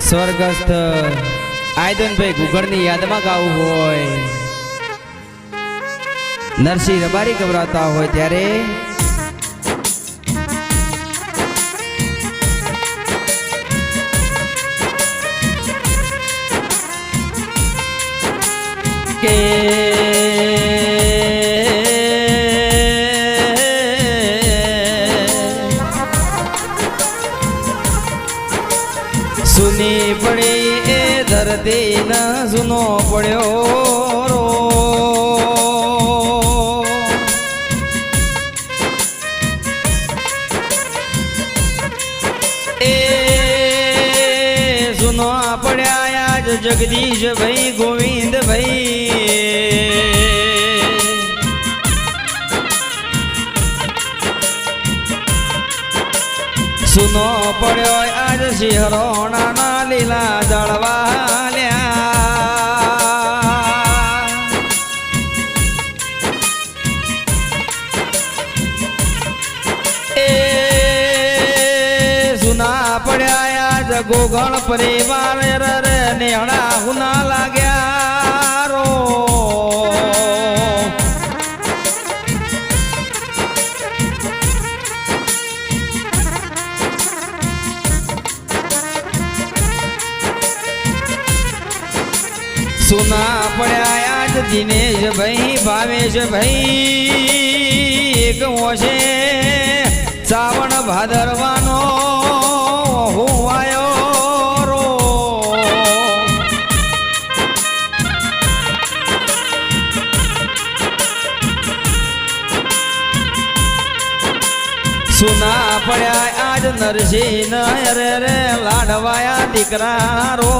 સ્વર્ગસ્થ આયદનભાઈ ગુગળની યાદમાં ગાવું હોય. નરસિંહ રબારી ગભરાતા હોય ત્યારે કે સુનો પડ્યો રો. પડ્યા આજ જગદીશ ભાઈ ગોવિંદ ભાઈ. સુનો પડ્યો આજ સિંહરોણા ના લીલા દળવાલ્યા ગોગણ પરિવાર રે નેહડા હુના લાગ્યા રો. સુના પડ્યા આજ દિનેશ ભાઈ ભાવેશ ભાઈ એક છે શ્રાવણ ભાદરવાનો સુના પડ્યા આજ નરસિંહ રે રે લાડવાયા દીકરા રો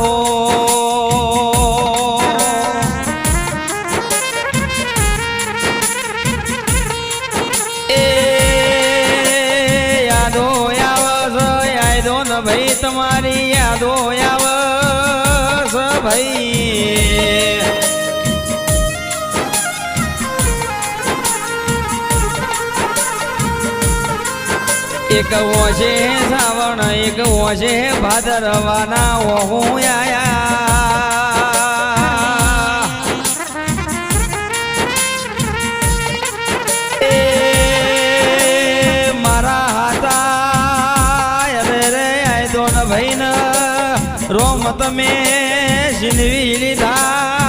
ભાઈ તમારી યાદો આવ ભાઈ. એક ઓછે શ્રાવણ, એક ઓછે ભાદરવાના ઓહું આયા એ મારા હાતા રે રે, આય દોન ભાઈન, રોમ તમે સિનવી લીધા.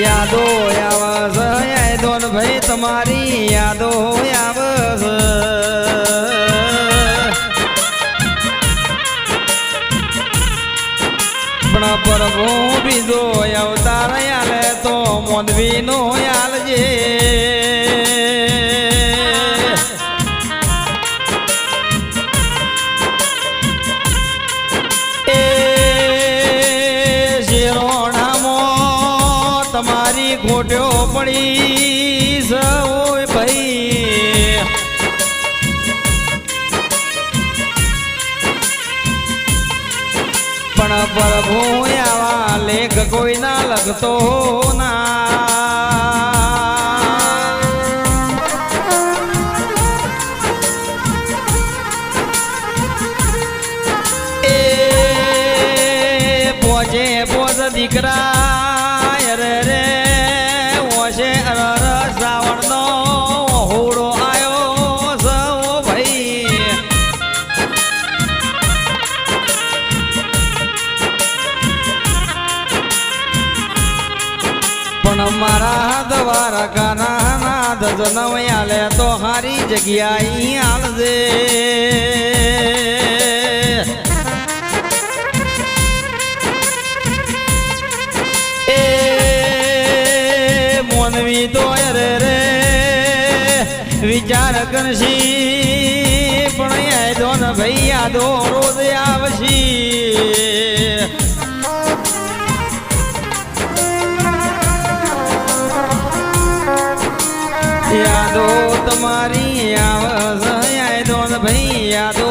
યાદો આવસ આય દોન ભાઈ, તમારી યાદો આવસ પણ પ્રભુ બીજો અવતાર આલે તો મોદવી નો આલજે. પડી સૌ ભાઈ. પણ પ્રભુ આવા લેખ કોઈ ના. લગતો ના દીકરા મારા દ્વારકા ના નાદ જનવયાલે તો હારી જગ્યા આલજે એ મોનવી તો રે રે, વિચાર કરશી, પણ એ દોન ભૈયા દો રોજ આવશી. તમારી આવ દોન ભૈયા